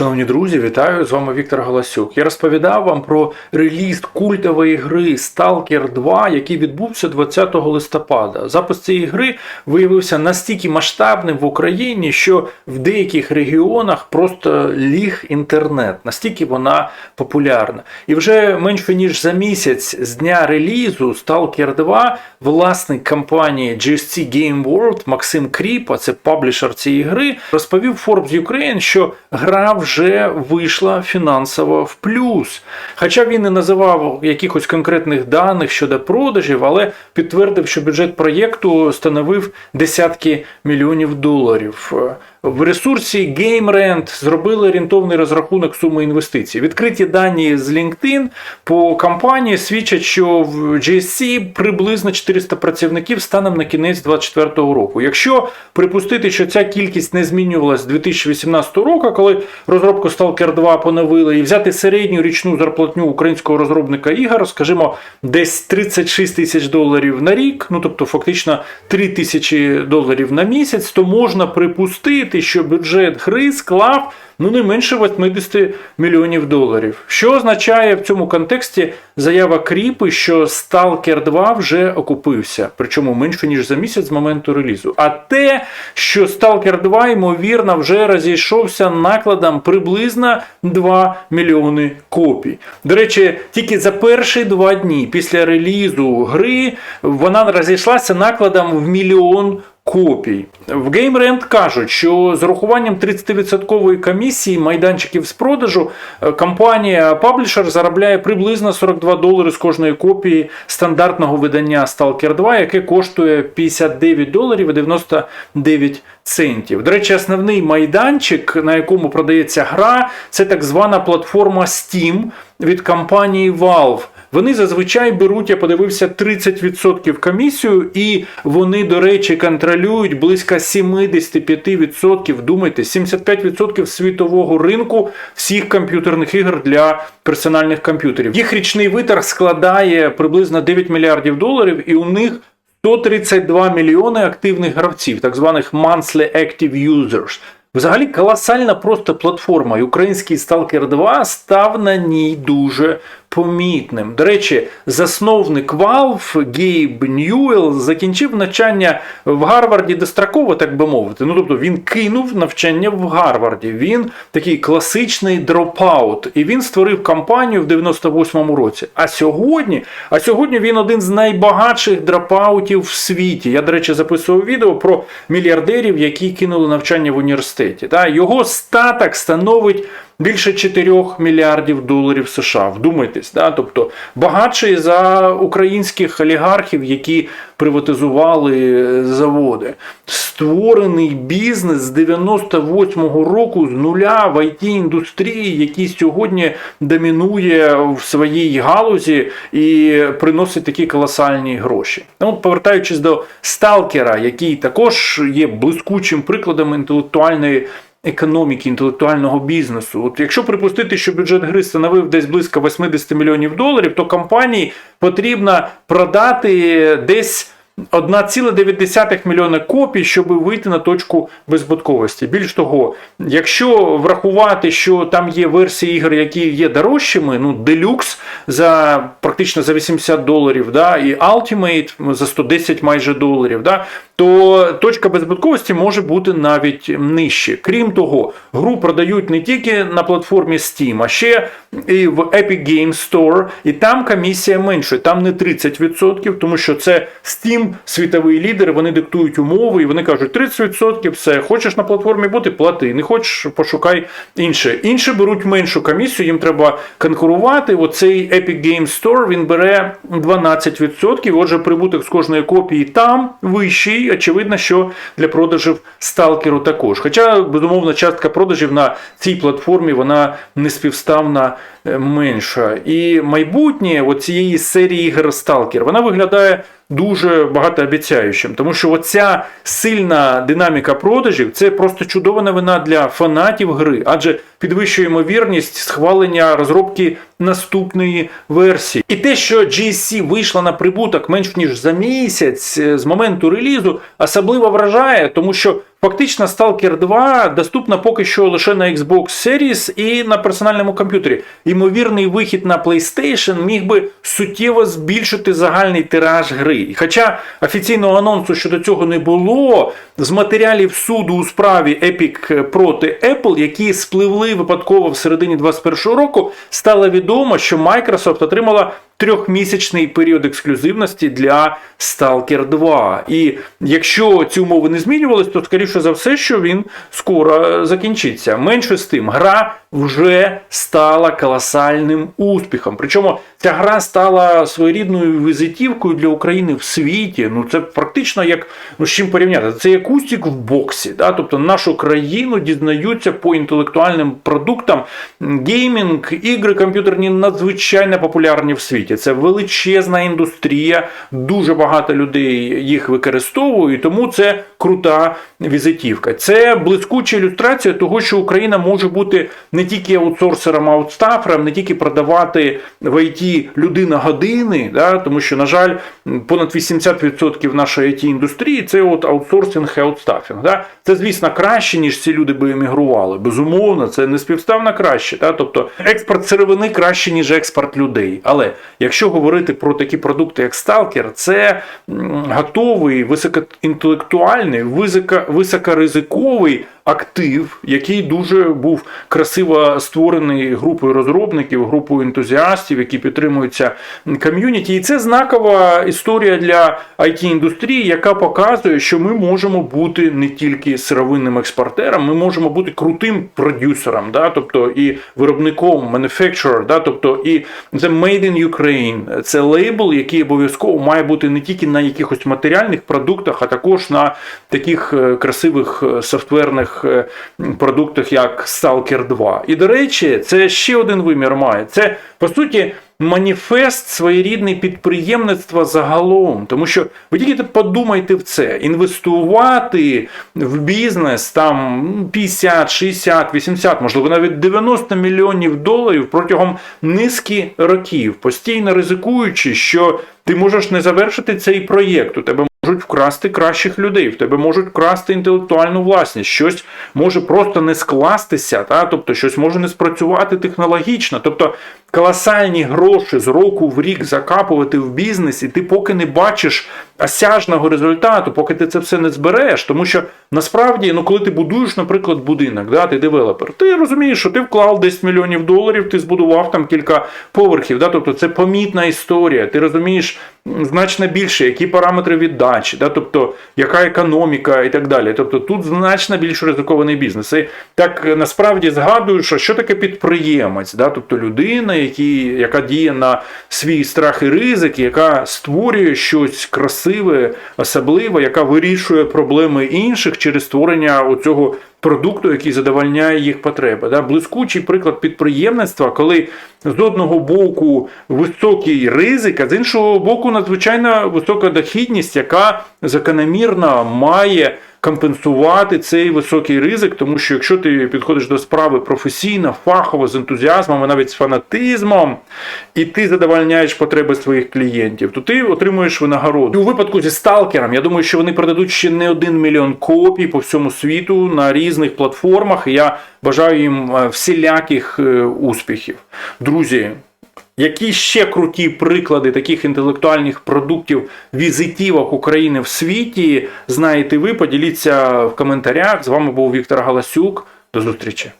Шановні друзі, вітаю! З вами Віктор Галасюк. Я розповідав вам про реліз культової гри Stalker 2, який відбувся 20 листопада. Запис цієї гри виявився настільки масштабним в Україні, що в деяких регіонах просто ліг інтернет, настільки вона популярна. І вже менше ніж за місяць з дня релізу Stalker 2 власник компанії GSC Game World Максим Кріпа, це паблішер цієї гри, розповів Forbes Ukraine, що гра вже вийшла фінансово в плюс. Хоча він не називав якихось конкретних даних щодо продажів, але підтвердив, що бюджет проєкту становив десятки мільйонів доларів. В ресурсі GameRent зробили орієнтовний розрахунок суми інвестицій. Відкриті дані з LinkedIn по компанії свідчать, що в GSC приблизно 400 працівників станом на кінець 2024 року. Якщо припустити, що ця кількість не змінювалась з 2018 року, коли розробку Stalker 2 поновили, і взяти середню річну зарплатню українського розробника ігор, скажімо, десь 36 тисяч доларів на рік, ну тобто фактично 3 тисячі доларів на місяць, то можна припустити, що бюджет гри склав ну не менше 80 мільйонів доларів. Що означає в цьому контексті заява Кріпи, що Stalker 2 вже окупився, причому менше ніж за місяць з моменту релізу. А те, що Stalker 2, ймовірно, вже розійшовся накладом приблизно 2 мільйони копій. До речі, тільки за перші два дні після релізу гри вона розійшлася накладом в мільйон копій. В GameRent кажуть, що з урахуванням 30% комісії майданчиків з продажу е, компанія Publisher заробляє приблизно 42 долари з кожної копії стандартного видання Stalker 2, яке коштує 59 доларів і 99 центів. До речі, основний майданчик, на якому продається гра, це так звана платформа Steam від компанії Valve. Вони зазвичай беруть, я подивився, 30% комісію, і вони, до речі, контролюють близько 75%, думайте, 75% світового ринку всіх комп'ютерних ігор для персональних комп'ютерів. Їх річний виторг складає приблизно 9 мільярдів доларів, і у них 132 мільйони активних гравців, так званих monthly active users. Взагалі колосальна просто платформа. І український Stalker 2 став на ній дуже помітним. До речі, засновник Valve Гейб Ньюел закінчив навчання в Гарварді достроково, так би мовити. Ну тобто він кинув навчання в Гарварді. Він такий класичний дропаут. І він створив компанію в 98-му році. А сьогодні, а сьогодні він один з найбагатших дропаутів в світі. Я, до речі, записував відео про мільярдерів, які кинули навчання в університеті. Та Його статок становить більше 4 мільярдів доларів США. Вдумайтесь, да? тобто багатший за українських олігархів, які приватизували заводи. Створений бізнес з 98-го року з нуля в it індустрії, який сьогодні домінує в своїй галузі і приносить такі колосальні гроші. Ну, повертаючись до сталкера, який також є блискучим прикладом інтелектуальної економіки, інтелектуального бізнесу. От якщо припустити, що бюджет гри становив десь близько 80 мільйонів доларів, то компанії потрібно продати десь. 1,9 мільйона копій, щоб вийти на точку беззбутковості. Більш того, якщо врахувати, що там є версії ігор, які є дорожчими, ну Deluxe за практично за 80 доларів, да, і Ultimate за 110 майже доларів, да, то точка беззбутковості може бути навіть нижче. Крім того, гру продають не тільки на платформі Steam, а ще і в Epic Games Store, і там комісія менша, там не 30%, тому що це Steam, світовий лідер, вони диктують умови, і вони кажуть, 30% все, хочеш на платформі бути, плати, не хочеш, пошукай інше. Інші беруть меншу комісію, їм треба конкурувати. Оцей Epic Games Store він бере 12%, отже, прибуток з кожної копії там вищий. Очевидно, що для продажів сталкеру також. Хоча, безумовно, частка продажів на цій платформі вона не співставна менша. І майбутнє цієї серії ігор Сталкер вона виглядає дуже багатообіцяючим, тому що оця сильна динаміка продажів це просто чудова новина для фанатів гри, адже підвищує ймовірність схвалення розробки наступної версії. І те, що GSC вийшла на прибуток менш ніж за місяць з моменту релізу, особливо вражає, тому що Фактично, Stalker 2 доступна поки що лише на Xbox Series і на персональному комп'ютері. Ймовірний вихід на PlayStation міг би суттєво збільшити загальний тираж гри. Хоча офіційного анонсу щодо цього не було, з матеріалів суду у справі Epic проти Apple, які спливли випадково в середині 2021 року, стало відомо, що Microsoft отримала трьохмісячний період ексклюзивності для Stalker 2. І якщо ці умови не змінювались, то скоріше за все, що він скоро закінчиться. Менше з тим, гра вже стала колосальним успіхом. Причому ця гра стала своєрідною візитівкою для України в світі. Ну це практично як ну з чим порівняти. Це як устік в боксі. Да? Тобто нашу країну дізнаються по інтелектуальним продуктам. Геймінг, ігри комп'ютерні надзвичайно популярні в світі. Це величезна індустрія, дуже багато людей їх використовують, тому це крута візитівка. Це блискуча ілюстрація того, що Україна може бути не тільки аутсорсером, аутстафером, не тільки продавати в ІТ людина години, да, тому що, на жаль, понад 80% нашої it індустрії це от аутсорсинг і аутстафінг. Да. Це, звісно, краще, ніж ці люди би емігрували. Безумовно, це не співставно краще. Да. Тобто експорт сировини краще, ніж експорт людей. Але якщо говорити про такі продукти, як Stalker, це готовий, високоінтелектуальний, високоризиковий актив, який дуже був красиво створений групою розробників, групою ентузіастів, які підтримуються ком'юніті. І це знакова історія для it індустрії яка показує, що ми можемо бути не тільки сировинним експортером, ми можемо бути крутим продюсером, да? тобто і виробником, manufacturer, да? тобто і це Made in Ukraine. Це лейбл, який обов'язково має бути не тільки на якихось матеріальних продуктах, а також на таких е, красивих е, софтверних е, продуктах, як Stalker 2. І до речі, це ще один вимір має. Це по суті. Маніфест своєрідний підприємництва загалом, тому що ви тільки подумайте в це, інвестувати в бізнес там 50, 60, 80, можливо, навіть 90 мільйонів доларів протягом низки років, постійно ризикуючи, що ти можеш не завершити цей проєкт. У тебе можуть вкрасти кращих людей, в тебе можуть вкрасти інтелектуальну власність, щось може просто не скластися, та? тобто щось може не спрацювати технологічно. Тобто колосальні гроші з року в рік закапувати в бізнес, і ти поки не бачиш осяжного результату, поки ти це все не збереш. Тому що насправді, ну коли ти будуєш, наприклад, будинок, да, ти девелопер, ти розумієш, що ти вклав 10 мільйонів доларів, ти збудував там кілька поверхів. Да, тобто це помітна історія. Ти розумієш значно більше, які параметри віддачі, да, тобто яка економіка і так далі. Тобто тут значно більш ризикований бізнес. І так насправді згадую, що що таке підприємець, да, тобто людина, які, яка діє на свій страх і ризик, яка створює щось красиве, особливе, яка вирішує проблеми інших через створення оцього продукту, який задовольняє їх потреби. Да? Блискучий приклад підприємництва, коли з одного боку високий ризик, а з іншого боку, надзвичайно висока дохідність, яка закономірно має компенсувати цей високий ризик, тому що якщо ти підходиш до справи професійно, фахово, з ентузіазмом, а навіть з фанатизмом, і ти задовольняєш потреби своїх клієнтів, то ти отримуєш винагороду. І у випадку зі сталкером, я думаю, що вони продадуть ще не один мільйон копій по всьому світу на різних платформах. І я бажаю їм е, всіляких е, успіхів. Друзі. Які ще круті приклади таких інтелектуальних продуктів візитівок України в світі знаєте ви? Поділіться в коментарях. З вами був Віктор Галасюк. До зустрічі.